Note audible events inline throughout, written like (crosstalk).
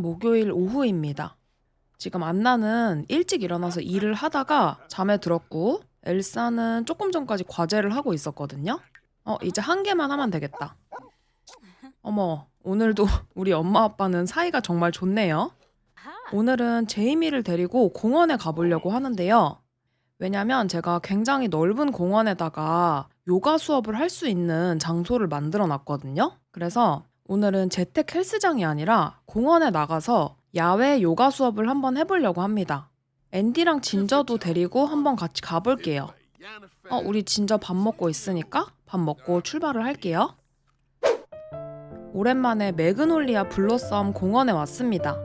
목요일 오후입니다. 지금 안나는 일찍 일어나서 일을 하다가 잠에 들었고 엘사는 조금 전까지 과제를 하고 있었거든요. 어, 이제 한 개만 하면 되겠다. 어머, 오늘도 (laughs) 우리 엄마 아빠는 사이가 정말 좋네요. 오늘은 제이미를 데리고 공원에 가보려고 하는데요. 왜냐면 제가 굉장히 넓은 공원에다가 요가 수업을 할 수 있는 장소를 만들어 놨거든요. 그래서 오늘은 재택 헬스장이 아니라 공원에 나가서 야외 요가 수업을 한번 해보려고 합니다. 앤디랑 진저도 데리고 한번 같이 가볼게요. 어, 우리 진저 밥 먹고 있으니까 밥 먹고 출발을 할게요. 오랜만에 매그놀리아 블러썸 공원에 왔습니다.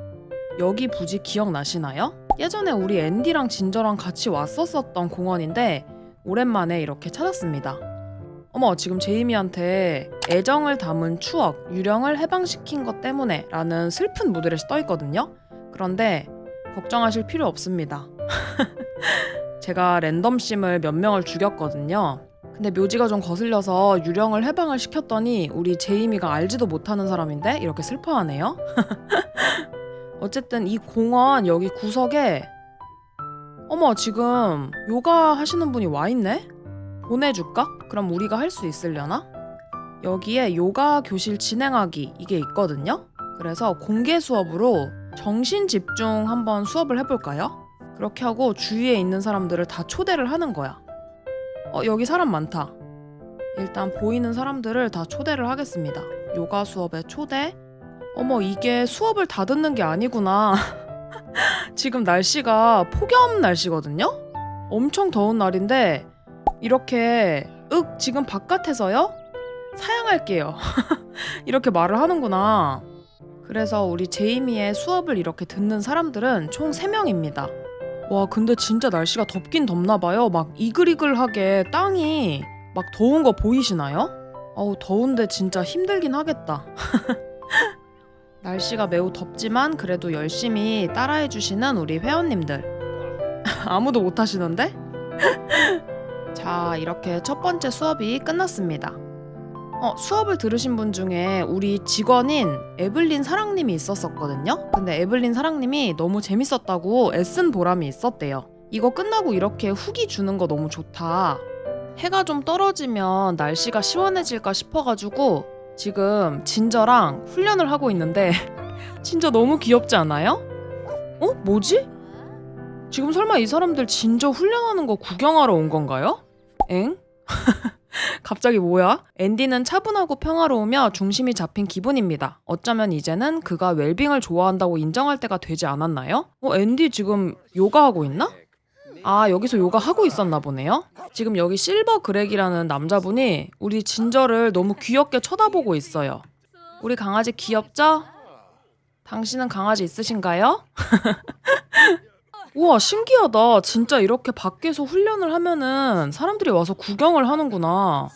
여기 부지 기억나시나요? 예전에 우리 앤디랑 진저랑 같이 왔었었던 공원인데 오랜만에 이렇게 찾았습니다. 어머, 지금 제이미한테 애정을 담은 추억, 유령을 해방시킨 것 때문에 라는 슬픈 무드렛이 떠 있거든요. 그런데 걱정하실 필요 없습니다. (laughs) 제가 랜덤심을 몇 명을 죽였거든요. 근데 묘지가 좀 거슬려서 유령을 해방을 시켰더니 우리 제이미가 알지도 못하는 사람인데 이렇게 슬퍼하네요. (laughs) 어쨌든 이 공원 여기 구석에 어머 지금 요가 하시는 분이 와 있네? 보내줄까? 그럼 우리가 할 수 있으려나? 여기에 요가 교실 진행하기 이게 있거든요. 그래서 공개 수업으로 정신 집중 한번 수업을 해볼까요? 그렇게 하고 주위에 있는 사람들을 다 초대를 하는 거야. 어, 여기 사람 많다. 일단 보이는 사람들을 다 초대를 하겠습니다. 요가 수업에 초대. 어머, 이게 수업을 다 듣는 게 아니구나. (laughs) 지금 날씨가 폭염 날씨거든요? 엄청 더운 날인데, 이렇게, 윽, 지금 바깥에서요? 사양할게요. (laughs) 이렇게 말을 하는구나. 그래서 우리 제이미의 수업을 이렇게 듣는 사람들은 총 3명입니다. 와, 근데 진짜 날씨가 덥긴 덥나 봐요. 막 이글이글하게 땅이 막 더운 거 보이시나요? 어우, 더운데 진짜 힘들긴 하겠다. (laughs) 날씨가 매우 덥지만 그래도 열심히 따라해 주시는 우리 회원님들. (laughs) 아무도 못 하시는데? 자, 이렇게 첫 번째 수업이 끝났습니다. 어, 수업을 들으신 분 중에 우리 직원인 에블린 사랑님이 있었었거든요. 근데 에블린 사랑님이 너무 재밌었다고 애쓴 보람이 있었대요. 이거 끝나고 이렇게 후기 주는 거 너무 좋다. 해가 좀 떨어지면 날씨가 시원해질까 싶어가지고 지금 진저랑 훈련을 하고 있는데 (laughs) 진짜 너무 귀엽지 않아요? 어? 뭐지? 지금 설마 이 사람들 진저 훈련하는 거 구경하러 온 건가요? 엥? (laughs) 갑자기 뭐야? 앤디는 차분하고 평화로우며 중심이 잡힌 기분입니다. 어쩌면 이제는 그가 웰빙을 좋아한다고 인정할 때가 되지 않았나요? 어, 앤디 지금 요가하고 있나? 아, 여기서 요가 하고 있었나 보네요. 지금 여기 실버 그렉이라는 남자분이 우리 진저를 너무 귀엽게 쳐다보고 있어요. 우리 강아지 귀엽죠? 당신은 강아지 있으신가요? (laughs) 우와, 신기하다. 진짜 이렇게 밖에서 훈련을 하면은 사람들이 와서 구경을 하는구나.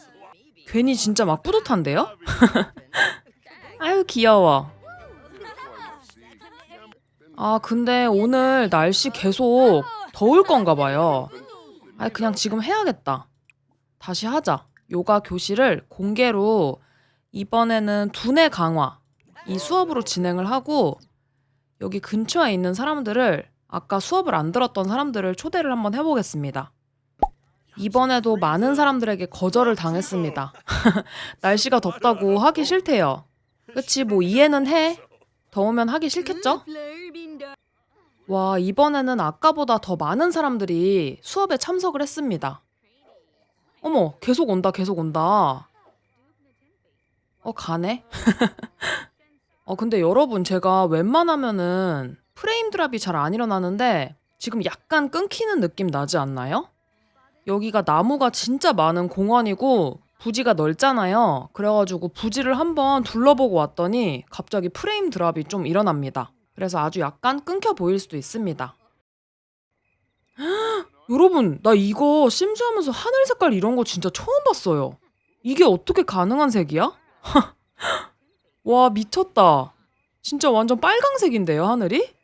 괜히 진짜 막 뿌듯한데요? (laughs) 아유, 귀여워. 아, 근데 오늘 날씨 계속 더울 건가 봐요. 아, 그냥 지금 해야겠다. 다시 하자. 요가 교실을 공개로 이번에는 두뇌 강화 이 수업으로 진행을 하고 여기 근처에 있는 사람들을 아까 수업을 안 들었던 사람들을 초대를 한번 해보겠습니다. 이번에도 많은 사람들에게 거절을 당했습니다. (laughs) 날씨가 덥다고 하기 싫대요. 그치, 뭐 이해는 해. 더우면 하기 싫겠죠? 와, 이번에는 아까보다 더 많은 사람들이 수업에 참석을 했습니다. 어머, 계속 온다, 계속 온다. 어, 가네? (laughs) 어, 근데 여러분, 제가 웬만하면은 프레임 드랍이 잘 안 일어나는데 지금 약간 끊기는 느낌 나지 않나요? 여기가 나무가 진짜 많은 공원이고 부지가 넓잖아요. 그래가지고 부지를 한번 둘러보고 왔더니 갑자기 프레임 드랍이 좀 일어납니다. 그래서 아주 약간 끊겨 보일 수도 있습니다. (gasps) 여러분, 나 이거 심즈 하면서 하늘 색깔 이런 거 진짜 처음 봤어요. 이게 어떻게 가능한 색이야? (laughs) 와, 미쳤다. 진짜 완전 빨강색인데요, 하늘이?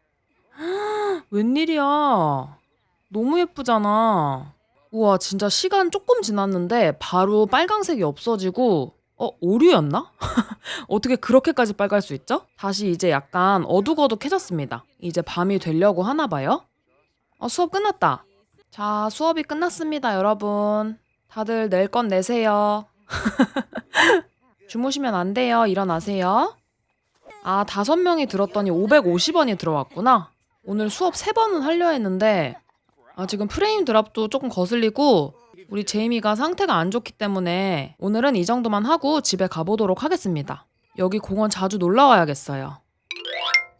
(gasps) 웬일이야. 너무 예쁘잖아. 우와, 진짜 시간 조금 지났는데 바로 빨강색이 없어지고 어, 오류였나? (laughs) 어떻게 그렇게까지 빨갈 수 있죠? 다시 이제 약간 어둑어둑해졌습니다. 이제 밤이 되려고 하나 봐요. 어, 수업 끝났다. 자, 수업이 끝났습니다, 여러분. 다들 낼 건 내세요. (laughs) 주무시면 안 돼요. 일어나세요. 아, 다섯 명이 들었더니 550원이 들어왔구나. 오늘 수업 세 번은 하려 했는데, 아, 지금 프레임 드랍도 조금 거슬리고, 우리 제이미가 상태가 안 좋기 때문에 오늘은 이 정도만 하고 집에 가보도록 하겠습니다. 여기 공원 자주 놀러 와야겠어요.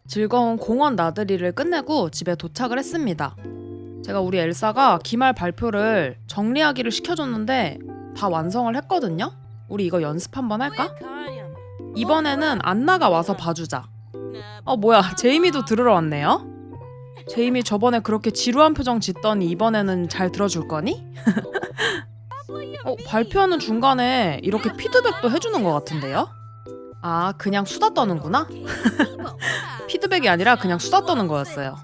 즐거운 공원 나들이를 끝내고 집에 도착을 했습니다. 제가 우리 엘사가 기말 발표를 정리하기를 시켜줬는데 다 완성을 했거든요. 우리 이거 연습 한번 할까? 이번에는 안나가 와서 봐주자. 어 뭐야 제이미도 들으러 왔네요. 제이미 저번에 그렇게 지루한 표정 짓더니 이번에는 잘 들어줄 거니? (laughs) 어 발표하는 중간에 이렇게 피드백도 해주는 것 같은데요? 아 그냥 수다 떠는구나? (laughs) 피드백이 아니라 그냥 수다 떠는 거였어요.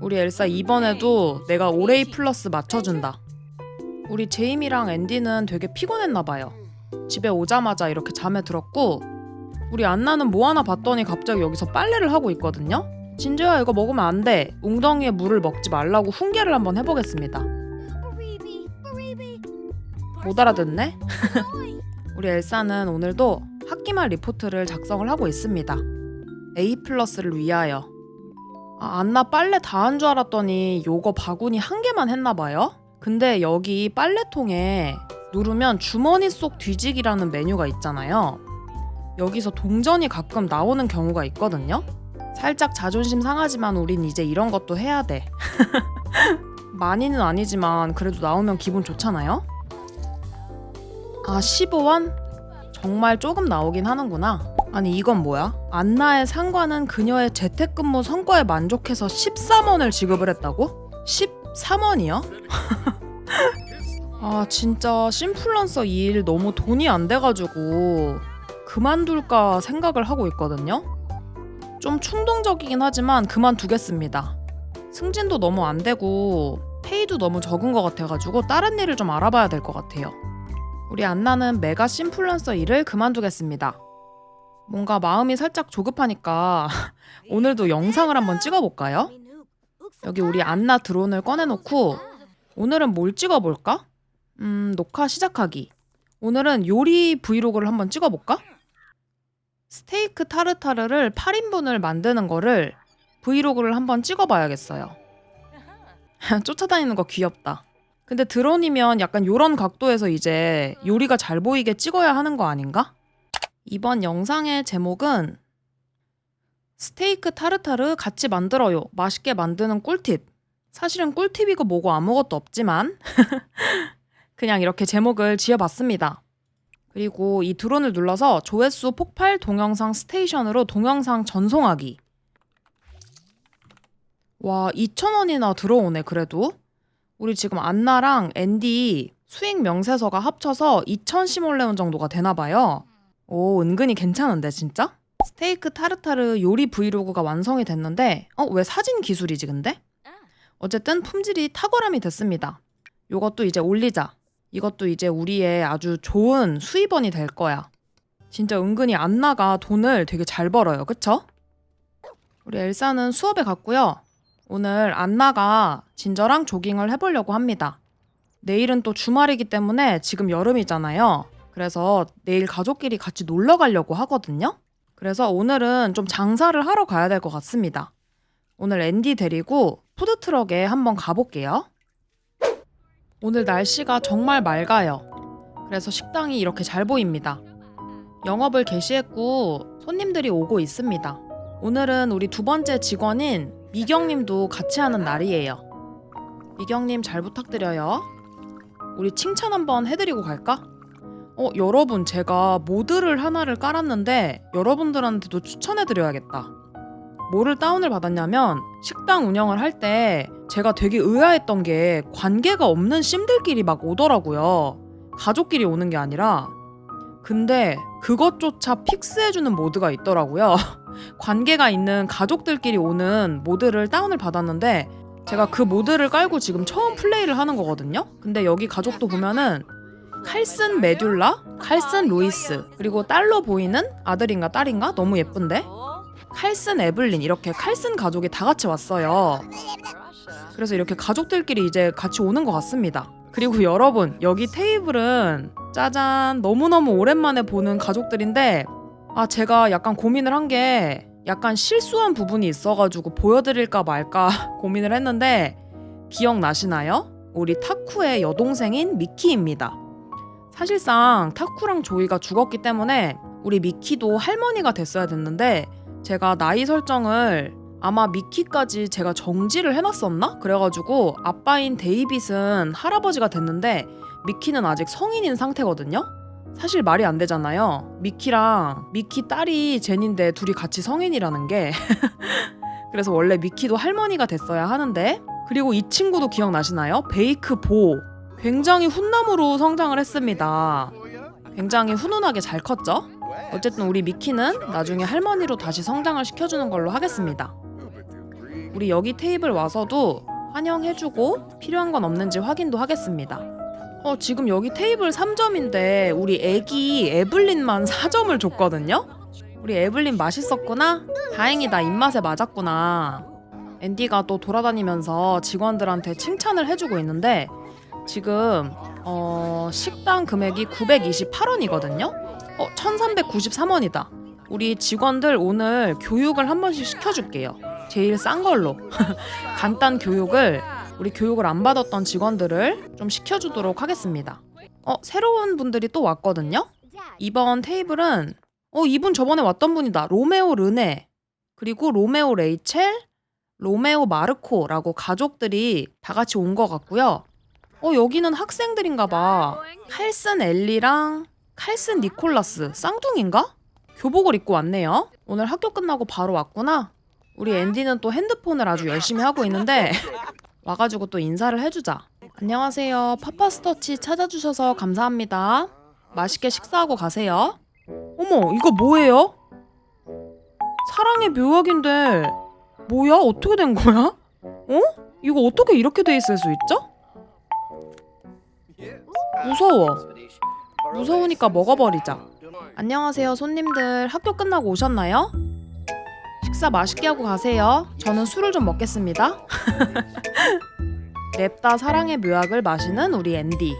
우리 엘사 이번에도 내가 오레이 플러스 맞춰준다. 우리 제이미랑 앤디는 되게 피곤했나 봐요. 집에 오자마자 이렇게 잠에 들었고 우리 안나는 뭐 하나 봤더니 갑자기 여기서 빨래를 하고 있거든요. 진주야 이거 먹으면 안 돼. 웅덩이에 물을 먹지 말라고 훈계를 한번 해보겠습니다. 못 알아듣네? (laughs) 우리 엘사는 오늘도 학기말 리포트를 작성을 하고 있습니다. A 플러스를 위하여. 아, 안나 빨래 다 한 줄 알았더니 요거 바구니 한 개만 했나 봐요. 근데 여기 빨래통에 누르면 주머니 속 뒤지기라는 메뉴가 있잖아요. 여기서 동전이 가끔 나오는 경우가 있거든요. 살짝 자존심 상하지만 우린 이제 이런 것도 해야 돼. (laughs) 많이는 아니지만 그래도 나오면 기분 좋잖아요. 아 15원? 정말 조금 나오긴 하는구나. 아니 이건 뭐야? 안나의 상관은 그녀의 재택근무 성과에 만족해서 13원을 지급을 했다고? 13원이요? (laughs) 아 진짜 심플런서 이 일 너무 돈이 안 돼가지고 그만둘까 생각을 하고 있거든요. 좀 충동적이긴 하지만 그만두겠습니다. 승진도 너무 안 되고 페이도 너무 적은 것 같아가지고 다른 일을 좀 알아봐야 될 것 같아요. 우리 안나는 메가 심플런서 일을 그만두겠습니다. 뭔가 마음이 살짝 조급하니까 (laughs) 오늘도 영상을 한번 찍어볼까요? 여기 우리 안나 드론을 꺼내놓고 오늘은 뭘 찍어볼까? 음, 녹화 시작하기. 오늘은 요리 브이로그를 한번 찍어볼까? 스테이크 타르타르를 8인분을 만드는 거를 브이로그를 한번 찍어봐야겠어요. (laughs) 쫓아다니는 거 귀엽다. 근데 드론이면 약간 요런 각도에서 이제 요리가 잘 보이게 찍어야 하는 거 아닌가? 이번 영상의 제목은 스테이크 타르타르 같이 만들어요. 맛있게 만드는 꿀팁. 사실은 꿀팁이고 뭐고 아무것도 없지만 (laughs) 그냥 이렇게 제목을 지어봤습니다. 그리고 이 드론을 눌러서 조회수 폭발 동영상 스테이션으로 동영상 전송하기. 와, 2,000원이나 들어오네, 그래도. 우리 지금 안나랑 앤디 수익 명세서가 합쳐서 2,000 시몰레온 정도가 되나 봐요. 오, 은근히 괜찮은데, 진짜? 스테이크 타르타르 요리 브이로그가 완성이 됐는데, 어, 왜 사진 기술이지, 근데? 어쨌든 품질이 탁월함이 됐습니다. 요것도 이제 올리자. 이것도 이제 우리의 아주 좋은 수입원이 될 거야. 진짜 은근히 안 나가 돈을 되게 잘 벌어요. 그쵸? 우리 엘사는 수업에 갔고요. 오늘 안나가 진저랑 조깅을 해보려고 합니다. 내일은 또 주말이기 때문에 지금 여름이잖아요. 그래서 내일 가족끼리 같이 놀러 가려고 하거든요. 그래서 오늘은 좀 장사를 하러 가야 될 것 같습니다. 오늘 앤디 데리고 푸드트럭에 한번 가볼게요. 오늘 날씨가 정말 맑아요. 그래서 식당이 이렇게 잘 보입니다. 영업을 개시했고 손님들이 오고 있습니다. 오늘은 우리 두 번째 직원인 미경님도 같이 하는 날이에요. 미경님 잘 부탁드려요. 우리 칭찬 한번 해드리고 갈까? 어, 여러분, 제가 모드를 하나를 깔았는데 여러분들한테도 추천해드려야겠다. 뭐를 다운을 받았냐면 식당 운영을 할 때 제가 되게 의아했던 게 관계가 없는 씀들끼리 막 오더라고요. 가족끼리 오는 게 아니라. 근데 그것조차 픽스해주는 모드가 있더라고요. (laughs) 관계가 있는 가족들끼리 오는 모드를 다운을 받았는데 제가 그 모드를 깔고 지금 처음 플레이를 하는 거거든요. 근데 여기 가족도 보면은 칼슨 메듈라 칼슨 루이스 그리고 딸로 보이는 아들인가 딸인가 너무 예쁜데 칼슨 에블린 이렇게 칼슨 가족이 다 같이 왔어요. 그래서 이렇게 가족들끼리 이제 같이 오는 것 같습니다. 그리고 여러분 여기 테이블은 짜잔 너무너무 오랜만에 보는 가족들인데 아 제가 약간 고민을 한 게 약간 실수한 부분이 있어가지고 보여드릴까 말까 (laughs) 고민을 했는데 기억나시나요? 우리 타쿠의 여동생인 미키입니다. 사실상 타쿠랑 조이가 죽었기 때문에 우리 미키도 할머니가 됐어야 됐는데 제가 나이 설정을 아마 미키까지 제가 정지를 해놨었나? 그래가지고 아빠인 데이빗은 할아버지가 됐는데 미키는 아직 성인인 상태거든요? 사실 말이 안 되잖아요. 미키랑 미키 딸이 제니인데 둘이 같이 성인이라는 게 (laughs) 그래서 원래 미키도 할머니가 됐어야 하는데 그리고 이 친구도 기억나시나요? 베이크 보 굉장히 훈남으로 성장을 했습니다. 굉장히 훈훈하게 잘 컸죠? 어쨌든 우리 미키는 나중에 할머니로 다시 성장을 시켜주는 걸로 하겠습니다. 우리 여기 테이블 와서도 환영해주고 필요한 건 없는지 확인도 하겠습니다. 어, 지금 여기 테이블 3점인데 우리 애기 에블린만 4점을 줬거든요? 우리 에블린 맛있었구나? 다행이다 입맛에 맞았구나. 앤디가 또 돌아다니면서 직원들한테 칭찬을 해주고 있는데 지금 어, 식당 금액이 928원이거든요? 어, 1393원이다. 우리 직원들 오늘 교육을 한 번씩 시켜줄게요. 제일 싼 걸로. (laughs) 간단 교육을 우리 교육을 안 받았던 직원들을 좀 시켜주도록 하겠습니다. 어, 새로운 분들이 또 왔거든요? 이번 테이블은 어, 이분 저번에 왔던 분이다. 로메오 르네. 그리고 로메오 레이첼, 로메오 마르코라고 가족들이 다 같이 온 것 같고요. 어, 여기는 학생들인가 봐. 칼슨 엘리랑 칼슨 니콜라스 쌍둥이인가? 교복을 입고 왔네요. 오늘 학교 끝나고 바로 왔구나. 우리 앤디는 또 핸드폰을 아주 열심히 하고 있는데 (laughs) 와가지고 또 인사를 해주자. 안녕하세요. 파파스터치 찾아주셔서 감사합니다. 맛있게 식사하고 가세요. 어머, 이거 뭐예요? 사랑의 묘약인데 뭐야? 어떻게 된 거야? 어? 이거 어떻게 이렇게 돼 있을 수 있죠? 무서워. 무서우니까 먹어버리자. 안녕하세요, 손님들. 학교 끝나고 오셨나요? 식사 맛있게 하고 가세요. 저는 술을 좀 먹겠습니다. (laughs) 냅다 사랑의 묘약을 마시는 우리 앤디.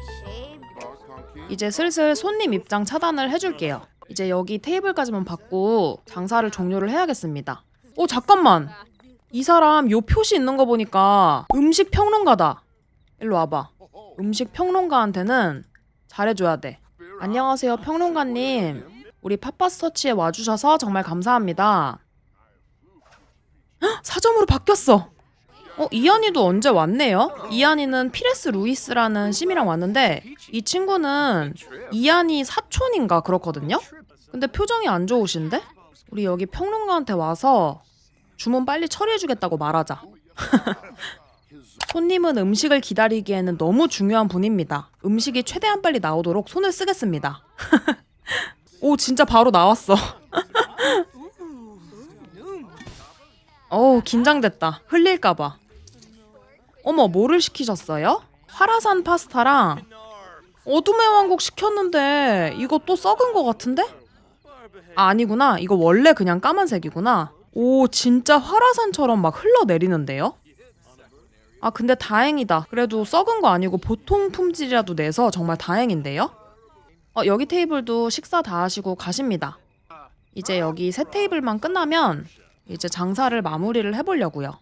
이제 슬슬 손님 입장 차단을 해줄게요. 이제 여기 테이블까지만 받고 장사를 종료를 해야겠습니다. 오 잠깐만. 이 사람 요 표시 있는 거 보니까 음식 평론가다. 일로 와봐. 음식 평론가한테는 잘해줘야 돼. 안녕하세요, 평론가님. 우리 파파스터치에 와주셔서 정말 감사합니다. 헉, 사점으로 바뀌었어. 어, 이한이도 언제 왔네요? 이한이는 피레스 루이스라는 심이랑 왔는데 이 친구는 이한이 사촌인가 그렇거든요? 근데 표정이 안 좋으신데? 우리 여기 평론가한테 와서 주문 빨리 처리해주겠다고 말하자. (laughs) 손님은 음식을 기다리기에는 너무 중요한 분입니다. 음식이 최대한 빨리 나오도록 손을 쓰겠습니다. (laughs) 오, 진짜 바로 나왔어. (laughs) 어우, 긴장됐다. 흘릴까봐. 어머, 뭐를 시키셨어요? 화라산 파스타랑 어둠의 왕국 시켰는데 이거 또 썩은 거 같은데? 아, 아니구나. 이거 원래 그냥 까만색이구나. 오, 진짜 화라산처럼 막 흘러내리는데요? 아, 근데 다행이다. 그래도 썩은 거 아니고 보통 품질이라도 내서 정말 다행인데요? 어, 여기 테이블도 식사 다 하시고 가십니다. 이제 여기 세 테이블만 끝나면 이제 장사를 마무리를 해보려고요.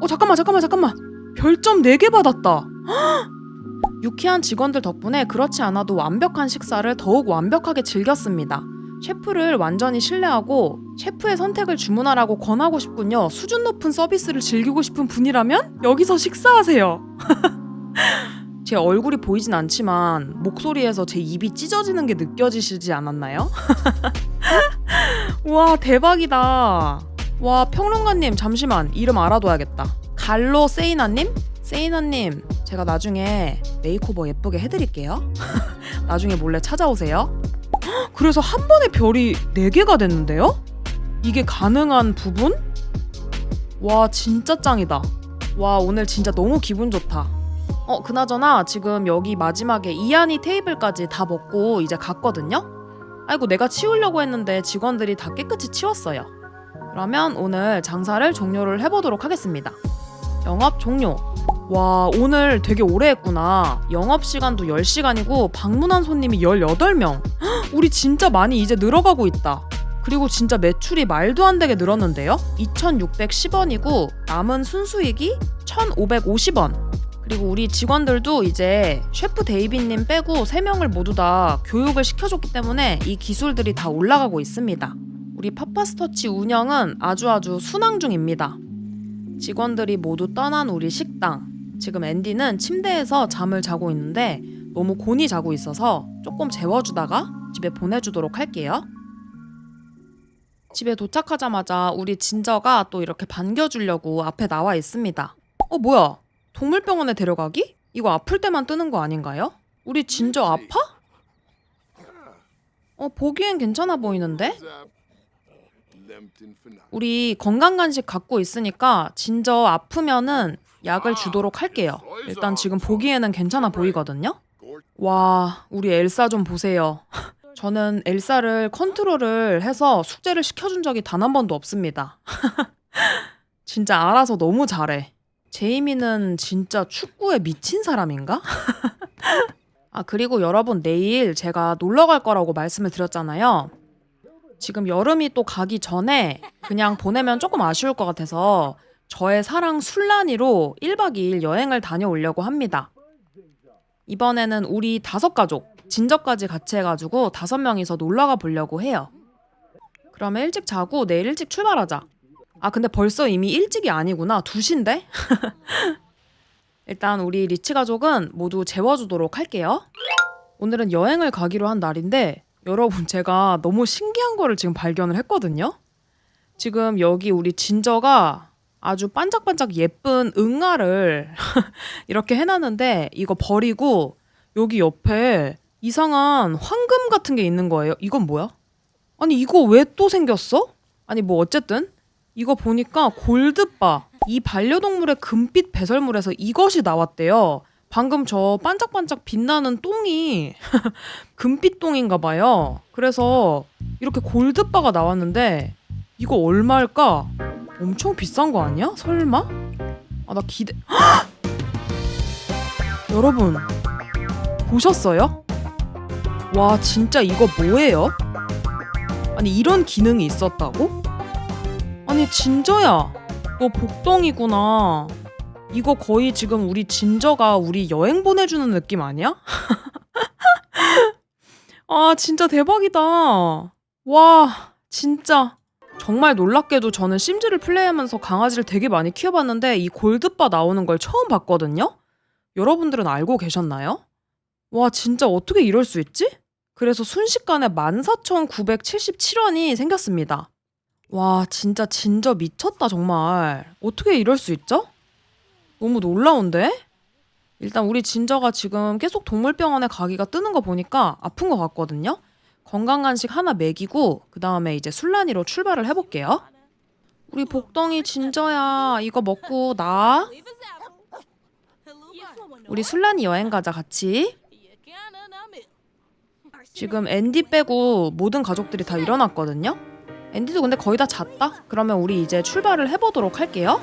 어, 잠깐만, 잠깐만, 잠깐만. 별점 4개 받았다. 헉! (gasps) 유쾌한 직원들 덕분에 그렇지 않아도 완벽한 식사를 더욱 완벽하게 즐겼습니다. 셰프를 완전히 신뢰하고 셰프의 선택을 주문하라고 권하고 싶군요. 수준 높은 서비스를 즐기고 싶은 분이라면 여기서 식사하세요. (laughs) 제 얼굴이 보이진 않지만 목소리에서 제 입이 찢어지는 게 느껴지시지 않았나요? (laughs) 와 대박이다. 와 평론가님 잠시만 이름 알아둬야겠다. 갈로 세이나님? 세이나님 제가 나중에 메이크오버 예쁘게 해드릴게요. (laughs) 나중에 몰래 찾아오세요. 헉, (gasps) 그래서 한 번에 별이 4개가 됐는데요? 이게 가능한 부분? 와 진짜 짱이다. 와 오늘 진짜 너무 기분 좋다. 어, 그나저나 지금 여기 마지막에 이한이 테이블까지 다 먹고 이제 갔거든요? 아이고, 내가 치우려고 했는데 직원들이 다 깨끗이 치웠어요. 그러면 오늘 장사를 종료를 해보도록 하겠습니다. 영업 종료. 와, 오늘 되게 오래 했구나. 영업 시간도 10시간이고 방문한 손님이 18명. 우리 진짜 많이 이제 늘어가고 있다. 그리고 진짜 매출이 말도 안 되게 늘었는데요? 2,610원이고 남은 순수익이 1,550원. 그리고 우리 직원들도 이제 셰프 데이비님 빼고 3명을 모두 다 교육을 시켜줬기 때문에 이 기술들이 다 올라가고 있습니다. 우리 파파스터치 운영은 아주 아주 순항 중입니다. 직원들이 모두 떠난 우리 식당. 지금 앤디는 침대에서 잠을 자고 있는데 너무 곤히 자고 있어서 조금 재워주다가 집에 보내주도록 할게요. 집에 도착하자마자 우리 진저가 또 이렇게 반겨주려고 앞에 나와 있습니다. 어, 뭐야? 동물병원에 데려가기? 이거 아플 때만 뜨는 거 아닌가요? 우리 진저 아파? 어, 보기엔 괜찮아 보이는데? 우리 건강 간식 갖고 있으니까 진저 아프면은 약을 주도록 할게요. 일단 지금 보기에는 괜찮아 보이거든요. 와, 우리 엘사 좀 보세요. (laughs) 저는 엘사를 컨트롤을 해서 숙제를 시켜준 적이 단 한 번도 없습니다. (laughs) 진짜 알아서 너무 잘해. 제이미는 진짜 축구에 미친 사람인가? (laughs) 아, 그리고 여러분, 내일 제가 놀러 갈 거라고 말씀을 드렸잖아요. 지금 여름이 또 가기 전에 그냥 보내면 조금 아쉬울 것 같아서 저의 사랑 술라니로 1박 2일 여행을 다녀오려고 합니다. 이번에는 우리 다섯 가족, 진저까지 같이 해가지고 다섯 명이서 놀러가 보려고 해요. 그러면 일찍 자고 내일 일찍 출발하자. 아, 근데 벌써 이미 일찍이 아니구나. 2시인데? (laughs) 일단 우리 리치 가족은 모두 재워주도록 할게요. 오늘은 여행을 가기로 한 날인데 여러분 제가 너무 신기한 거를 지금 발견을 했거든요. 지금 여기 우리 진저가 아주 반짝반짝 예쁜 응아를 (laughs) 이렇게 해놨는데 이거 버리고 여기 옆에 이상한 황금 같은 게 있는 거예요. 이건 뭐야? 아니 이거 왜 또 생겼어? 아니 뭐 어쨌든 이거 보니까 골드바 이 반려동물의 금빛 배설물에서 이것이 나왔대요. 방금 저 반짝반짝 빛나는 똥이 (laughs) 금빛 똥인가 봐요. 그래서 이렇게 골드바가 나왔는데 이거 얼마일까? 엄청 비싼 거 아니야? 설마? 아 나 기대. (gasps) 여러분 보셨어요? 와 진짜 이거 뭐예요? 아니 이런 기능이 있었다고? 아니 진저야 너 복덩이구나 이거 거의 지금 우리 진저가 우리 여행 보내주는 느낌 아니야? (laughs) 아 진짜 대박이다 와 진짜 정말 놀랍게도 저는 심즈를 플레이하면서 강아지를 되게 많이 키워봤는데 이 골드바 나오는 걸 처음 봤거든요? 여러분들은 알고 계셨나요? 와 진짜 어떻게 이럴 수 있지? 그래서 순식간에 14,977원이 생겼습니다. 와 진짜 진저 미쳤다 정말. 어떻게 이럴 수 있죠? 너무 놀라운데? 일단 우리 진저가 지금 계속 동물병원에 가기가 뜨는 거 보니까 아픈 것 같거든요. 건강 간식 하나 먹이고 그 다음에 이제 술라니로 출발을 해볼게요. 우리 복덩이 진저야 이거 먹고 나 우리 술라니 여행 가자 같이. 지금 앤디 빼고 모든 가족들이 다 일어났거든요. 앤디도 근데 거의 다 잤다. 그러면 우리 이제 출발을 해보도록 할게요.